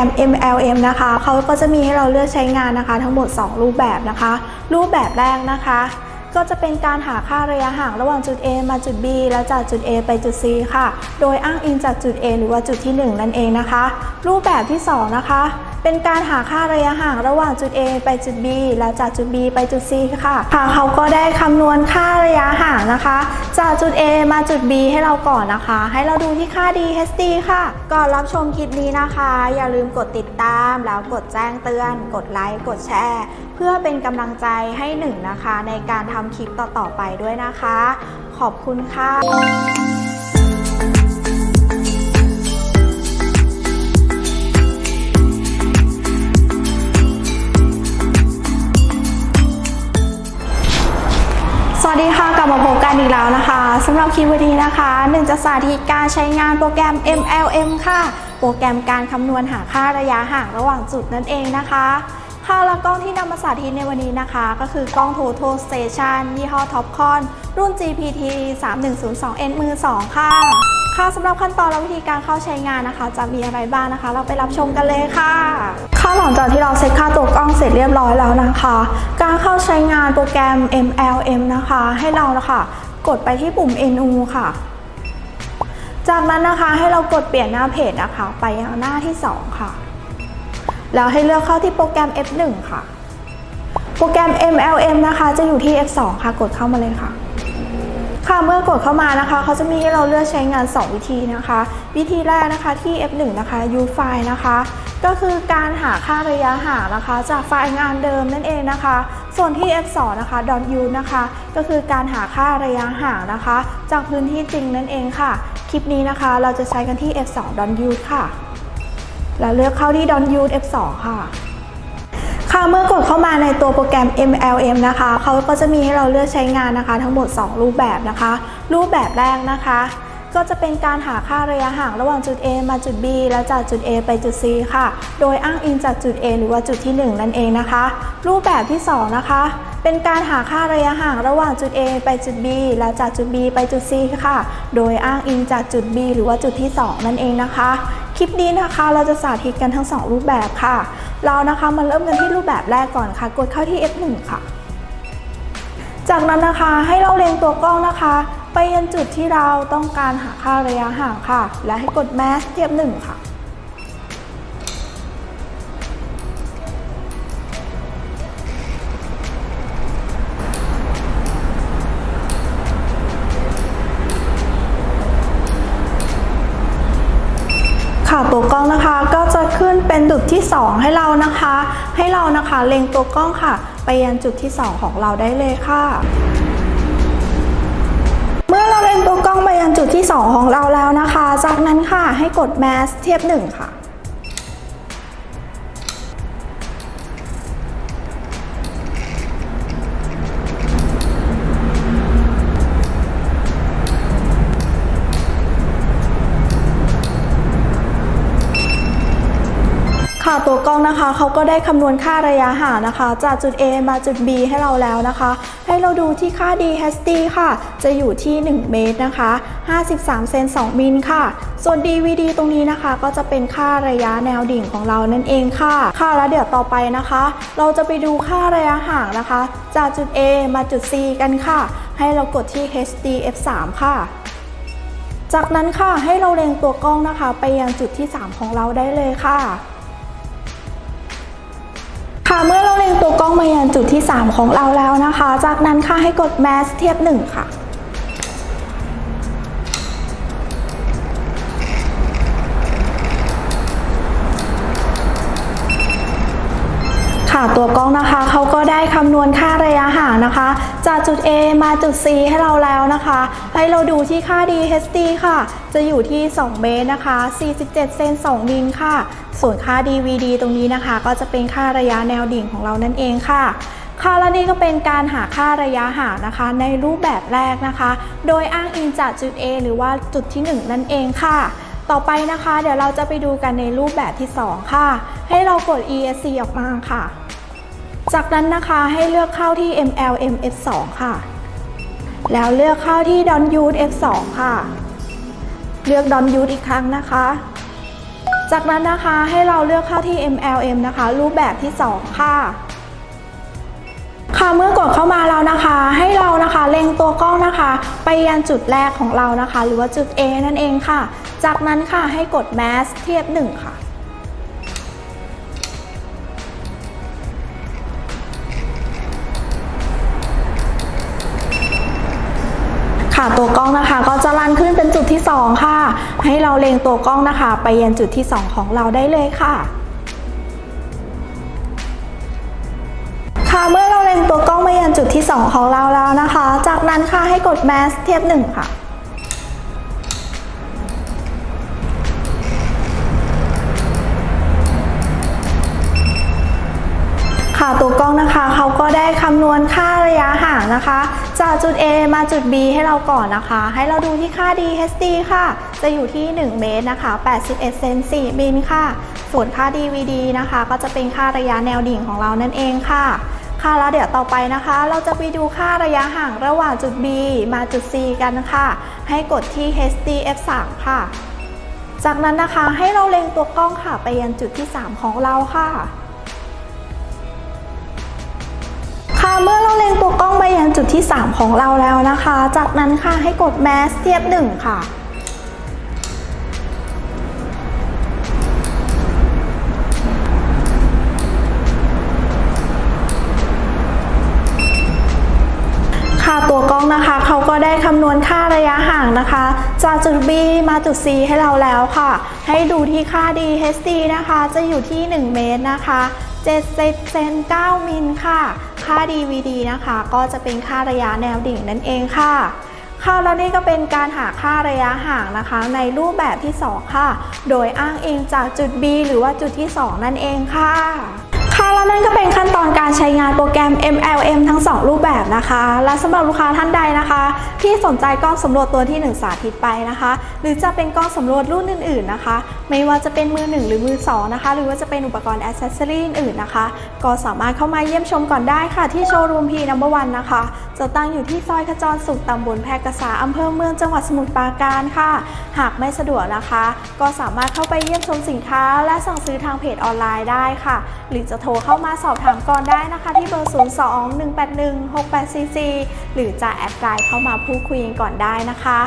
รม MLM นะคะเขาก็จะมีให้เราเลือกใช้งานนะคะ ทั้งหมด 2 รูปแบบนะคะ รูปแบบแรกนะคะ ก็จะเป็นการหาค่าระยะห่างระหว่างจุด A มาจุด B แล้วจากจุด A ไปจุด C ค่ะ โดยอ้างอิงจากจุด A หรือว่าจุดที่ 1 นั่นเองนะคะ รูปแบบที่ 2 นะคะ เป็นการหาค่าระยะห่างระหว่างจุด A ไปจุด B แล้วจากจุด B ไปจุด C ค่ะค่ะเขาก็ได้คำนวณค่าระยะห่างนะคะ จากจุด A มาจุด B ให้เราก่อนนะคะ ให้เราดูที่ค่า DHD ค่ะ ก่อนรับชมคลิปนี้นะคะ อย่าลืมกดติดตามแล้วกดแจ้งเตือน กดไลค์กดแชร์ พื่อเป็นกำลังใจให้หนึ่งนะคะ ในการทำคลิปต่อๆไปด้วยนะคะ ขอบคุณค่ะสวัสดีค่ะกลับมาพบกันอีกแล้วนะคะสำหรับคลิปวันนี้นะคะหนึ่งจะสาธิตการใช้งานโปรแกรม MLM ค่ะ โปรแกรมการคำนวณหาค่าระยะห่างระหว่างจุดนั่นเองนะคะ ค่ะแล้วกล้องที่นำมาสาธิตในวันนี้นะคะ ก็คือกล้อง Total Station ยี่ห้อ Topcon รุ่น GPT 3102N มือ 2 ค่ะ ค่ะสำหรับขั้นตอนและวิธีการเข้าใช้งานนะคะ จะมีอะไรบ้างนะคะ เราไปรับชมกันเลยค่ะ ค่ะหลังจากที่เราเซ็ตค่าตัวกล้องเสร็จเรียบร้อยแล้วนะคะ การเข้าใช้งานโปรแกรม MLM นะคะ ให้เรานะคะกดไปที่ปุ่ม NU ค่ะ จากนั้นนะคะให้เรากดเปลี่ยนหน้าเพจนะคะ ไปยังหน้าที่ 2 ค่ะ แล้วให้เลือกเข้าที่โปรแกรม F1 ค่ะ โปรแกรม MLM นะคะ จะอยู่ที่ F2 ค่ะ กดเข้ามาเลยค่ะ ค่ะเมื่อกดเข้ามานะคะ เขาจะมีให้เราเลือกใช้งาน 2 วิธีนะคะ วิธีแรกนะคะที่ F1 นะคะ U file นะคะ ก็คือการหาค่าระยะห่างนะคะ จากไฟล์งานเดิมนั่นเองนะคะ ส่วนที่ F2 นะคะ d .u นะคะ ก็คือการหาค่าระยะห่างนะคะ จากพื้นที่จริงนั่นเองค่ะ คลิปนี้นะคะเราจะใช้กันที่ F2 d .u ค่ะ แล้วเลือกเข้าที่ Donut F2 ค่ะ ค่ะเมื่อกดเข้ามาในตัวโปรแกรม MLM นะคะเขาก็จะมีให้เราเลือกใช้งานนะคะ ทั้งหมด 2 รูปแบบนะคะ รูปแบบแรกนะคะ ก็จะเป็นการหาค่าระยะห่างระหว่างจุด A มาจุด B แล้วจากจุด A ไปจุด C ค่ะ โดยอ้างอิงจากจุด A หรือว่าจุดที่ 1 นั่นเองนะคะ รูปแบบที่ 2 นะคะ เป็นการหาค่าระยะห่างระหว่างจุด A ไปจุด B แล้วจากจุด B ไปจุด C ค่ะ โดยอ้างอิงจากจุด B หรือว่าจุดที่ 2 นั่นเองนะคะ คลิปนี้นะคะเราจะสาธิตกันทั้ง 2 รูปแบบค่ะ เรานะคะมาเริ่มกันที่รูปแบบแรกก่อนค่ะ กดเข้าที่ F1 ค่ะจากนั้นนะคะให้เราเล็งตัวกล้องนะคะ ไปยังจุดที่เราต้องการหาค่าระยะห่างค่ะ และให้กด Mask เทียบ1ค่ะ ค่ะตัวกล้องนะคะก็จะขึ้นเป็นจุดที่ 2 ให้เรานะคะ ให้เรานะคะเล็งตัวกล้องค่ะ ไปยังจุดที่ 2 ของเราได้เลยค่ะ ตัวกล้องไปยังจุดที่ 2 ของเราแล้วนะคะ จากนั้นค่ะให้กด Mask เทียบ1ค่ะ ค่ะตัวกล้องนะคะเขาก็ได้คำนวณค่าระยะห่างนะคะ จากจุด A มาจุด B ให้เราแล้วนะคะ ให้เราดูที่ค่า DHD ค่ะ จะอยู่ที่ 1 เมตรนะคะ 53 เซน2มิลค่ะ ส่วน DVD ตรงนี้นะคะ ก็จะเป็นค่าระยะแนวดิ่งของเรานั่นเองค่ะ ค่ะแล้วเดี๋ยวต่อไปนะคะ เราจะไปดูค่าระยะห่างนะคะ จากจุด A มาจุด C กันค่ะ ให้เรากดที่ HD F3 ค่ะจากนั้นค่ะให้เราเล็งตัวกล้องนะคะ ไปยังจุดที่ 3 ของเราได้เลยค่ะ ค่ะเมื่อเราเล็งตัวกล้องมายังจุดที่ 3 ของเราแล้วนะคะ จากนั้นค่ะให้กด Mask เทียบ 1 ค่ะ ค่ะ ตัวกล้องนะคะเขาก็ได้คำนวณค่าระยะห่างนะคะ จากจุด A มาจุด C ให้เราแล้วนะคะให้เราดูที่ค่า DHD ค่ะ จะอยู่ที่ 2 เมตรนะคะ 47 เซน 2 มิลค่ะ ส่วนค่า DVD ตรงนี้นะคะ ก็จะเป็นค่าระยะแนวดิ่งของเรานั่นเองค่ะค่ะและนี่ก็เป็นการหาค่าระยะห่างนะคะ ในรูปแบบแรกนะคะ โดยอ้างอิงจากจุด A หรือว่าจุดที่ 1 นั่นเองค่ะ ต่อไปนะคะ เดี๋ยวเราจะไปดูกันในรูปแบบที่ 2 ค่ะ ให้เรากด ESC ออกมาค่ะ จากนั้นนะคะให้เลือกเข้าที่ MLM F2 ค่ะ แล้วเลือกเข้าที่ Don Use F2 ค่ะ เลือก Don Use อีกครั้งนะคะ จากนั้นนะคะให้เราเลือกเข้าที่ MLM นะคะ รูปแบบที่ 2 ค่ะค่ะเมื่อกดเข้ามาแล้วนะคะ ให้เรานะคะเล็งตัวกล้องนะคะ ไปยังจุดแรกของเรานะคะ หรือว่าจุด A นั่นเองค่ะ จากนั้นค่ะให้กด Mass เทียบ 1 ค่ะ ค่ะตัวกล้องนะคะก็จะลันขึ้นเป็นจุดที่ 2 ค่ะ ให้เราเล็งตัวกล้องนะคะ ไปยังจุดที่ 2 ของเราได้เลยค่ะค่ะเมื่อเราเล็งตัวกล้องมายังจุดที่ 2 ของเราแล้วนะคะ จากนั้นค่ะให้กด Mask เทียบ 1 ค่ะ ค่ะตัวกล้องนะคะเขาก็ได้คำนวณค่าระยะห่างนะคะ จากจุด A มาจุด B ให้เราก่อนนะคะ ให้เราดูที่ค่า DHD ค่ะ จะอยู่ที่ 1 เมตรนะคะ 81 เซน4มิลค่ะ ส่วนค่า DVD นะคะ ก็จะเป็นค่าระยะแนวดิ่งของเรานั่นเองค่ะค่ะแล้วเดี๋ยวต่อไปนะคะ เราจะไปดูค่าระยะห่างระหว่างจุด B มาจุด C กันค่ะ ให้กดที่ HD F3 ค่ะ จากนั้นนะคะให้เราเล็งตัวกล้องค่ะไปยังจุดที่ 3 ของเราค่ะ ค่ะเมื่อเราเล็งตัวกล้องไปยังจุดที่ 3 ของเราแล้วนะคะ จากนั้นค่ะให้กด Mask เทียบ1ค่ะค่ะตัวกล้องนะคะเขาก็ได้คำนวณค่าระยะห่างนะคะ จากจุด B มาจุด C ให้เราแล้วค่ะ ให้ดูที่ค่า DHD นะคะ จะอยู่ที่ 1 เมตรนะคะ7เซน9มิลค่ะ ค่า DVD นะคะ ก็จะเป็นค่าระยะแนวดิ่งนั่นเองค่ะค่ะแล้วนี่ก็เป็นการหาค่าระยะห่างนะคะ ในรูปแบบที่ 2 ค่ะ โดยอ้างอิงจากจุด B หรือว่าจุดที่ 2 นั่นเองค่ะ ค่ะและนั่นก็เป็นขั้นตอนการใช้งานโปรแกรม MLM ทั้ง 2 รูปแบบนะคะ และสำหรับลูกค้าท่านใดนะคะ ที่สนใจกล้องสำรวจตัวที่ 1 สาธิตไปนะคะ หรือจะเป็นกล้องสำรวจรุ่นอื่น ๆนะคะ ไม่ว่าจะเป็นมือ 1 หรือมือ 2 นะคะ หรือว่าจะเป็นอุปกรณ์อ c เซสซอรีอื่นๆนะคะ ก็สามารถเข้ามาเยี่ยมชมก่อนได้ค่ะที่โชว์รูมพีนัมเบอร์วันนะคะ จะตั้งอยู่ที่ซอยขจรสุขตำบลแพรกษาอำเภอเมืองจังหวัดสมุทรปราการค่ะ หากไม่สะดวกนะคะ ก็สามารถเข้าไปเยี่ยมชมสินค้า และสั่งซื้อทางเพจออนไลน์ได้ค่ะ หรือจะโทรเข้ามาสอบถามก่อนได้นะคะ ที่เบอร์ 02-181-6844 หรือจะแอดไลน์เข้ามาพูดคุยกันก่อนได้นะคะ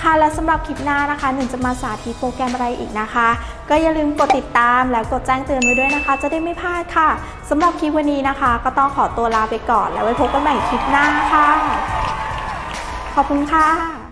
ค่ะและสำหรับคลิปหน้านะคะหนึ่งจะมาสาธิตโปรแกรมอะไรอีกนะคะ ก็อย่าลืมกดติดตามแล้วกดแจ้งเตือนไว้ด้วยนะคะ จะได้ไม่พลาดค่ะสำหรับคลิปวันนี้นะคะ ก็ต้องขอตัวลาไปก่อนแล้วไว้พบกันใหม่คลิปหน้าค่ะ ขอบคุณค่ะ